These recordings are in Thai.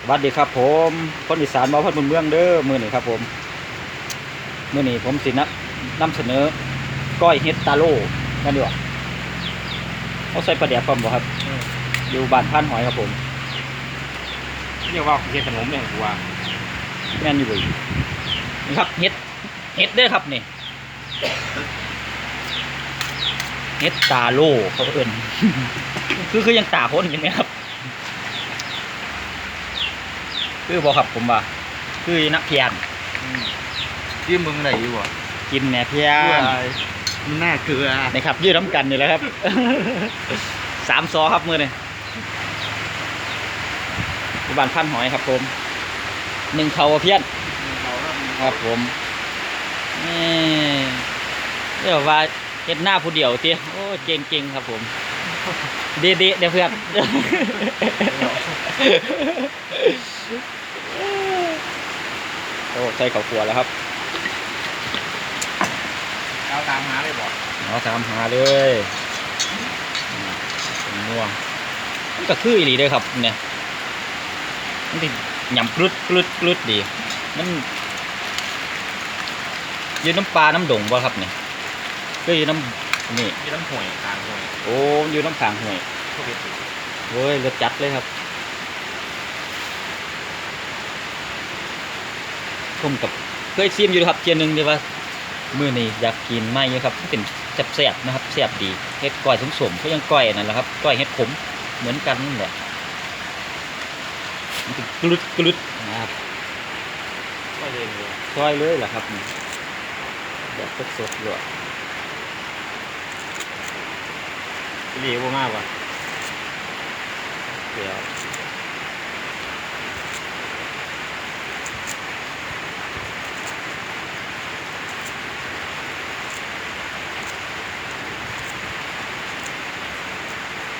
สวัสดีครับผมคนอีสานบ่าวพันบุญเมืองเด้อมื้อนี้ครับผมมื้อนี้ผมสินะนำเสนอก้อยเฮ็ดตาโล่กันดีกว่าเอาใส่ปลาแดกพร้อมบ่ครับอยู่บ้านพันหอยครับผมเรียกว่าเฮ็ดขนมเนี่ยกูว่าแม่นอยู่บ่นี่ครับเฮ็ดเฮ็ดเด้อครับนี่เฮ็ดตาโล่เขาเอิ้นคือคือยังตาคนเห็นไหมครับ คือบ่ครับผมว่า คือนักเพียนที่มึงไหนอยู่อะกินแหน่เพียนมันน่าเกลือนะครับยืดน้ำกันนี่แหละครับ สามซอครับมือนี่ที่บ้านพันหอยครับ ผมหนึ่งเขาเพี้ยน ครับผมนี่เรียกว่าเฮ็ดหน้าผู้เดียวเตี้ยโอ้เก่งเก่งๆครับผม เด็ดๆเดี๋ยวเพื่อนโอ้ ใส่ข้าวคั่วแล้วครับเอาตามหาเลยบอกเอาตามหาเลยอืมเป็นม่วงมันก็คืออีหลีเลยครับเนี่ยมันติหยำกรุดกรุดกรุดดี มันอยืนน้ำปลาน้ำดงบ่ครับเนี่ยก็อยู่น้ำนี่มีน้ำห่วยกลางห่วยโอ้อยู่น้ำขางห่วยพวกเฮ็ดเว้ยรสจัดเลยครับ ผมกับเคยซีมอยู่ครับเจียหนึงเดียวว่ามื้อนี้อยากกินไหมอยู่ครับเป็นแซ่บๆนะครับแซ่บดีเฮ็ดก้อยสมๆก็ยังก้อยนั่นแหละครับก้อยเฮ็ดขมเหมือนกันนั่นแหละมันเป็นกรุดกรุดนะครับก็เลยเลยซอยเลยแหละครับนี่แบบสดๆเลยเรียกว่ามากว่ะเดี๋ยว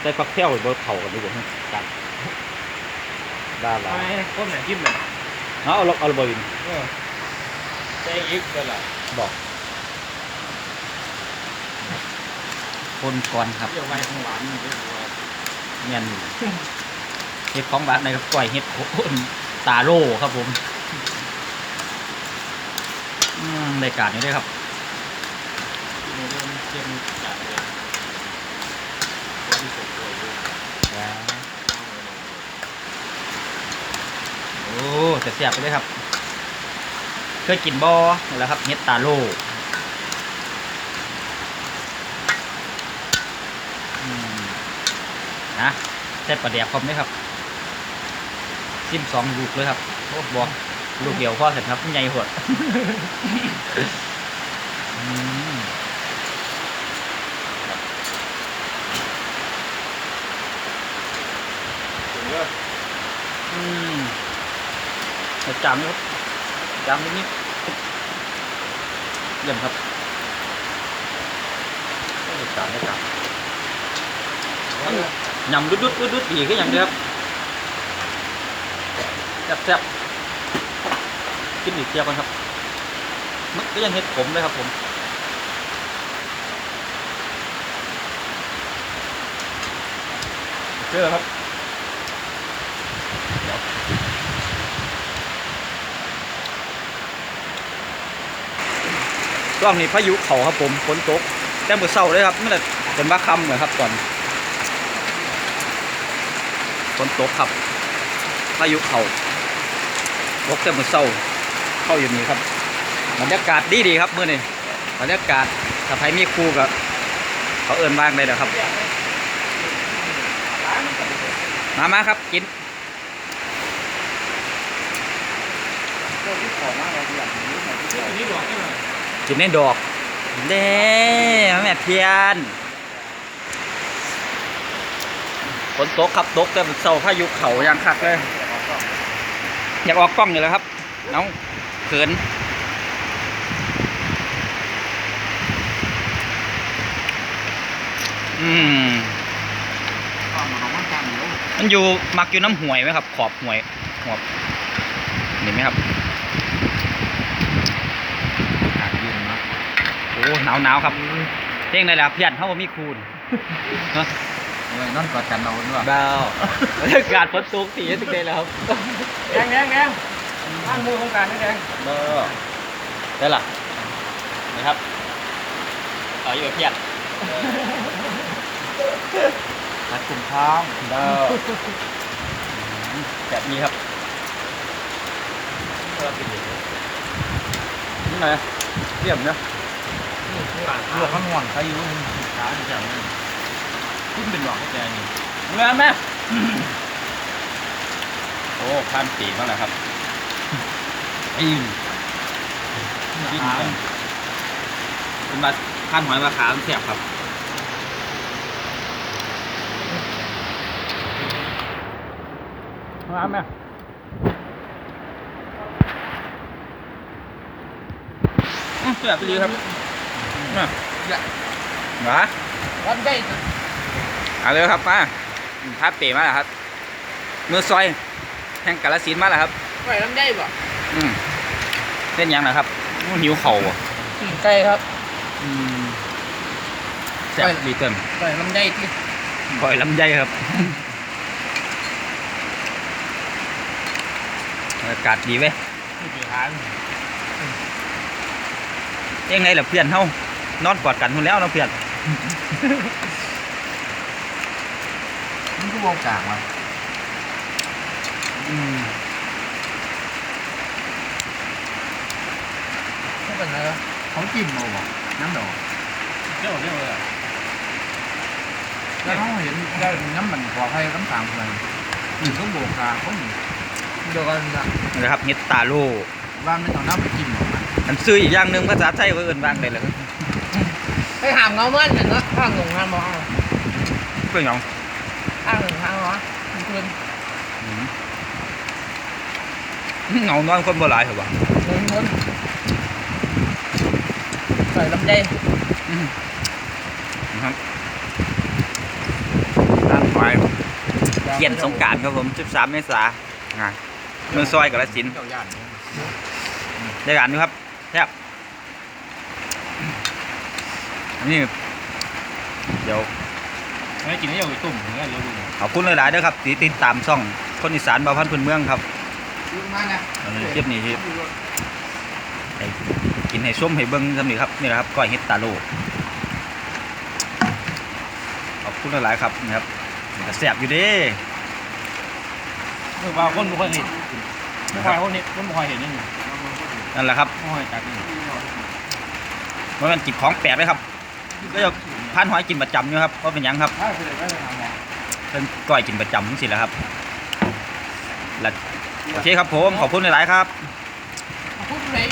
ได้ฟักแก้วบนเข่ากันดีกว่าจัดได้ละทำไมคนไหนคิดเลยเอาเอาเอาบอลินเออใจอีกก็ล่ะบอกคนก่อนครับเรียกไว้ของหวานนี่เรียกว่าเงียนเห็ดของบาทในกับกล้วยเห็ดโคนตาโล่ครับผมอืมรายการนี้ด้วยครับที่มันเริ่มเชื่อมจากเลยว่าที่สุดเลยดู โอ้จะเสียบไปเลยครับ เคยกินบอนี่แหละครับเห็ดตาโลนะใส่ปลาแดกพร้อมไหมครับซิมสองลูกเลยครับโอ้บอกลูกเดียวพ่อเสร็จครับใหญ่หด อืม ถึงก็ อืมเอา จามครับจามนิดนิดเยี่ยมครับโอ้ยจามได้จามยำดุดดุดดุดดุดอีกก็ยังเดียวครับแซ่บแซ่บกินอีกเทียบกันครับมันก็ยังเห็ดผมเลยครับผมเจอครับ ช่วงนี้พายุเข่าครับผมฝนตก แต่เมื่อเช้าเลยครับไม่ได้เป็นว่าคำเลยครับตอนฝนตกครับพายุเข่าตกแต่เมื่อเช้าเข้าอยู่นี่ครับบรรยากาศดีดีครับเมื่อนี้บรรยากาศถ้าใครมีครูกับเขาเอินบ้างเลยนะครับ มามาครับกิน ที่ขอมากเราอยางนี้ที่อันนี้บอกให้หน่อยกินในดอกเด้แม่เพียนฝนตกครับตกแต่เสาพายุเขาย่างคักเลย อยากออกกล้องอยู่แล้วครับ น้องเขินอืมมันอยู่มันอยู่มักอยู่น้ำห่วยไหมครับ ขอบห่วยขอบเห็นไหมครับ อากาศเย็นนะ โอ้ หนาวหนาวๆครับเท่งเลยละเพียนเขาบ่มีคูณเนอะเลยนอนกอดกันเราด้วยเบาการฝนตกสีตึกเลยแล้วครับแดงแดงแดงบ้านมือโครงการนี่แดงเบาได้ล่ะนะครับเอาอยู่กับเพียรหัดกลุ่มท้องเบาแบบนี้ครับนี่ไงเรียบเนาะ ลวกข้างห่วงใครอยู่ขาที่จะขึ้นเป็นหลอกแกนี่เงินไหมโอ้ข้ามปีบ้าแล้วครับอินกินกันเป็นมาข้ามหอยมาขามันแสบครับมาไหมแสบไปดีครับ มาหมาวันได้เอาเลยครับมาท้าเป๋มาแล้วครับ มือซอย แห่งกาลสินธุ์มาแล้วครับไก่ลำไยบ่อืมเส้นยังนะครับอู้หิวเข่าอะไก่ครับ อืมแซ่บดีเติมไก่ลำไยที่ปล่อยลำไยครับ อากาศดีเว้ย ที่กี่ทานยังไงล่ะเพื่อนเฮา นอนกอดกันหมดแล้วเนาะเพื่อนมันก็วงกลางมาอืมไม่เป็นไรครับเขาจิ้มมาบ่น้ำดอกเจ้าเรียกว่าแล้วเขาเห็นได้น้ำมันขอให้น้ำตาลไปหนึ่งก็โบกกลางเขาหนึ่งเดียวกันนะนี่นะครับเฮ็ดตาโลบ้านไม่ต้องน้ำไปจิ้มหรอกนะอันซื้ออีกอย่างหนึ่งภาษาไทยว่าเอิ้นว่างได้เลย ไปหามเงามันเห็นนะข้างหลงทางบ่เอาเป็นหยังข้างหลงทางเหรอมันเป็นอืมเหงานอนคนบ่หลายเหรอวะเงินเงินใส่ลำไยอืมนะครับร้านไฟเขียนสงกรารครับผม13เมษายนอ่าเมืองซอยกับละสินธุ์เจ้าย่านได้การดูครับแทบ นี่เดี๋ยวไม่กินได้อยู่ตุ่มเหมือนกันเลยขอบคุณหลายๆเด้วยครับที่ติดตามช่องคนอีสานบาวพันธุ์พื้นเมืองครับลุงมาไงอันนี้คลิปนี้ที่ให้กินให้ส้มให้เบิ้งสำนีครับนี่แหละครับก้อยเห็ดตาโลขอบคุณหลายๆครับนี่ครับมันก็แซ่บอยู่เด้เมื่อวานคนไม่ค่อยเห็นเมื่อวานคนนี้คนไม่ค่อยเห็นนี่นั่นแหละครับไม่ค่อยจัดนี่มันเป็นกินของแปลกเลยครับ ก็จะพานหอยกินประจำอยู่ครับเพราะเป็นหยังครับถ้าไปเลยก็ไปหาหมอเป็นก้อยกินประจำสิแหละครับแล้วโอเคครับผมขอบคุณหลายๆครับ พูดเลย